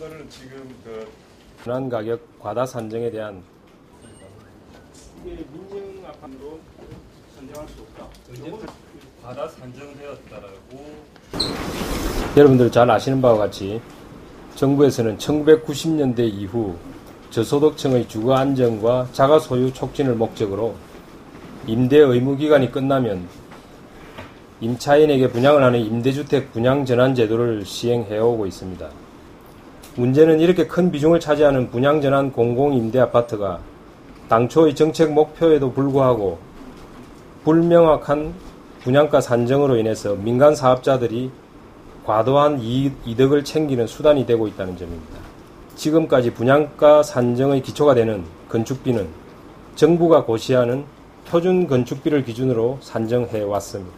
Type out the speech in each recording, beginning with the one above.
거는 지금 그 분한 가격 과다 산정에 대한 이게 민영 아파트로 선정할 수 없다. 과다 산정되었다라고 여러분들 잘 아시는 바와 같이 정부에서는 1990년대 이후 저소득층의 주거 안정과 자가 소유 촉진을 목적으로 임대 의무 기간이 끝나면 임차인에게 분양을 하는 임대주택 분양 전환 제도를 시행해 오고 있습니다. 문제는 이렇게 큰 비중을 차지하는 분양 전환 공공 임대 아파트가 당초의 정책 목표에도 불구하고 불명확한 분양가 산정으로 인해서 민간 사업자들이 과도한 이득을 챙기는 수단이 되고 있다는 점입니다. 지금까지 분양가 산정의 기초가 되는 건축비는 정부가 고시하는 표준 건축비를 기준으로 산정해 왔습니다.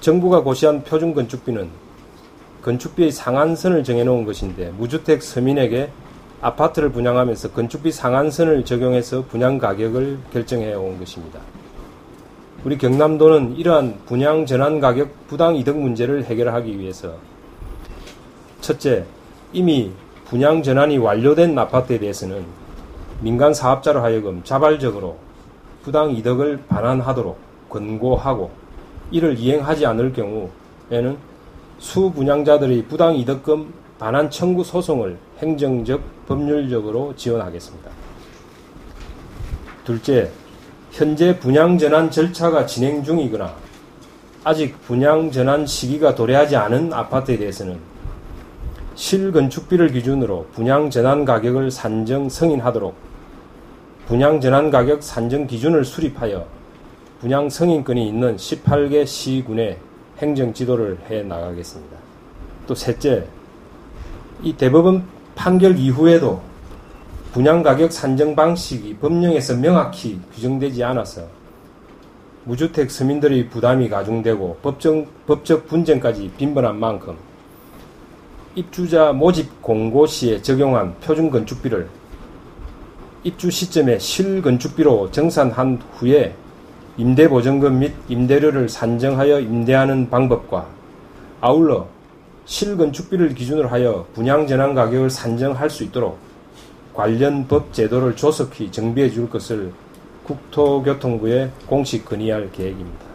정부가 고시한 표준 건축비는 건축비의 상한선을 정해놓은 것인데 무주택 서민에게 아파트를 분양하면서 건축비 상한선을 적용해서 분양 가격을 결정해 온 것입니다. 우리 경남도는 이러한 분양 전환 가격 부당 이득 문제를 해결하기 위해서 첫째, 이미 분양 전환이 완료된 아파트에 대해서는 민간 사업자로 하여금 자발적으로 부당 이득을 반환하도록 권고하고 이를 이행하지 않을 경우에는 수 분양자들의 부당 이득금 반환 청구 소송을 행정적, 법률적으로 지원하겠습니다. 둘째, 현재 분양 전환 절차가 진행 중이거나 아직 분양 전환 시기가 도래하지 않은 아파트에 대해서는 실건축비를 기준으로 분양 전환 가격을 산정 승인하도록 분양 전환 가격 산정 기준을 수립하여 분양 승인권이 있는 18개 시군에 행정 지도를 해 나가겠습니다. 또 셋째, 이 대법원 판결 이후에도 분양 가격 산정 방식이 법령에서 명확히 규정되지 않아서 무주택 서민들의 부담이 가중되고 법적, 법적 분쟁까지 빈번한 만큼 입주자 모집 공고 시에 적용한 표준 건축비를 입주 시점에 실건축비로 정산한 후에 임대보증금 및 임대료를 산정하여 임대하는 방법과 아울러 실건축비를 기준으로 하여 분양전환 가격을 산정할 수 있도록 관련 법 제도를 조속히 정비해 줄 것을 국토교통부에 공식 건의할 계획입니다.